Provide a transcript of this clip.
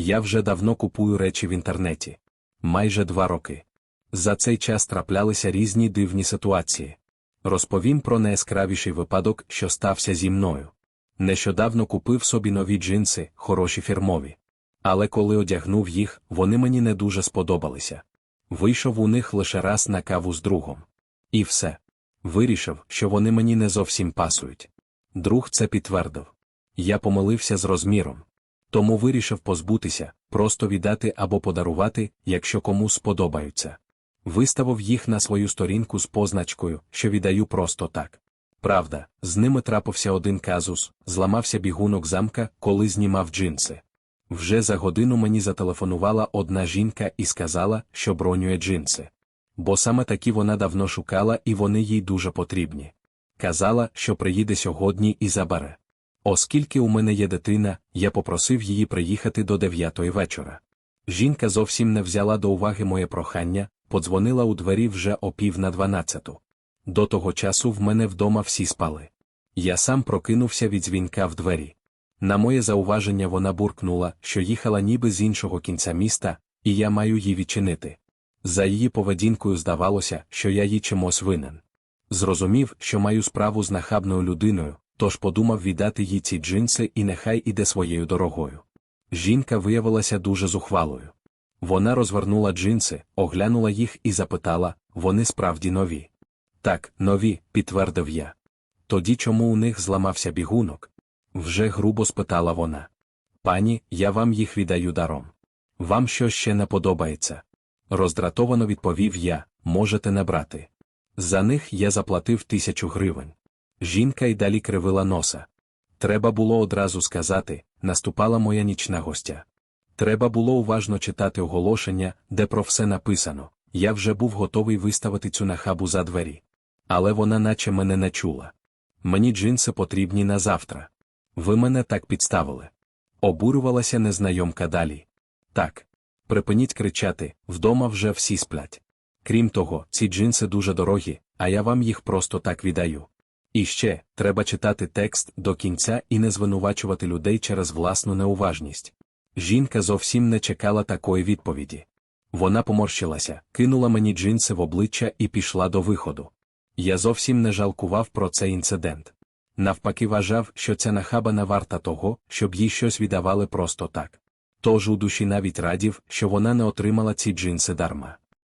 Я вже давно купую речі в інтернеті. Майже два роки. За цей час траплялися різні дивні ситуації. Розповім про найяскравіший випадок, що стався зі мною. Нещодавно купив собі нові джинси, хороші фірмові. Але коли одягнув їх, вони мені не дуже сподобалися. Вийшов у них лише раз на каву з другом. І все. Вирішив, що вони мені не зовсім пасують. Друг це підтвердив. Я помилився з розміром. Тому вирішив позбутися, просто віддати або подарувати, якщо комусь сподобаються. Виставив їх на свою сторінку з позначкою, що віддаю просто так. Правда, з ними трапився один казус, зламався бігунок замка, коли знімав джинси. Вже за годину мені зателефонувала одна жінка і сказала, що бронює джинси. Бо саме такі вона давно шукала і вони їй дуже потрібні. Казала, що приїде сьогодні і забере. Оскільки у мене є дитина, я попросив її приїхати до дев'ятої вечора. Жінка зовсім не взяла до уваги моє прохання, подзвонила у двері вже о пів на дванадцяту. До того часу в мене вдома всі спали. Я сам прокинувся від дзвінка в двері. На моє зауваження вона буркнула, що їхала ніби з іншого кінця міста, і я маю її відчинити. За її поведінкою здавалося, що я їй чимось винен. Зрозумів, що маю справу з нахабною людиною, тож подумав віддати їй ці джинси і нехай іде своєю дорогою. Жінка виявилася дуже зухвалою. Вона розвернула джинси, оглянула їх і запитала вони справді нові. Так, нові, підтвердив я. Тоді чому у них зламався бігунок? Вже грубо спитала вона. Пані, я вам їх віддаю даром. Вам що ще не подобається? Роздратовано відповів я, можете не брати. За них я заплатив тисячу гривень. Жінка й далі кривила носа. Треба було одразу сказати, наступала моя нічна гостя. Треба було уважно читати оголошення, де про все написано. Я вже був готовий виставити цю нахабу за двері. Але вона наче мене не чула. Мені джинси потрібні на завтра. Ви мене так підставили. Обурювалася незнайомка далі. Так. Припиніть кричати, вдома вже всі сплять. Крім того, ці джинси дуже дорогі, а я вам їх просто так віддаю. І ще, треба читати текст до кінця і не звинувачувати людей через власну неуважність. Жінка зовсім не чекала такої відповіді. Вона поморщилася, кинула мені джинси в обличчя і пішла до виходу. Я зовсім не жалкував про цей інцидент. Навпаки, вважав, що ця нахаба не варта того, щоб їй щось віддавали просто так. Тож у душі навіть радів, що вона не отримала ці джинси дарма.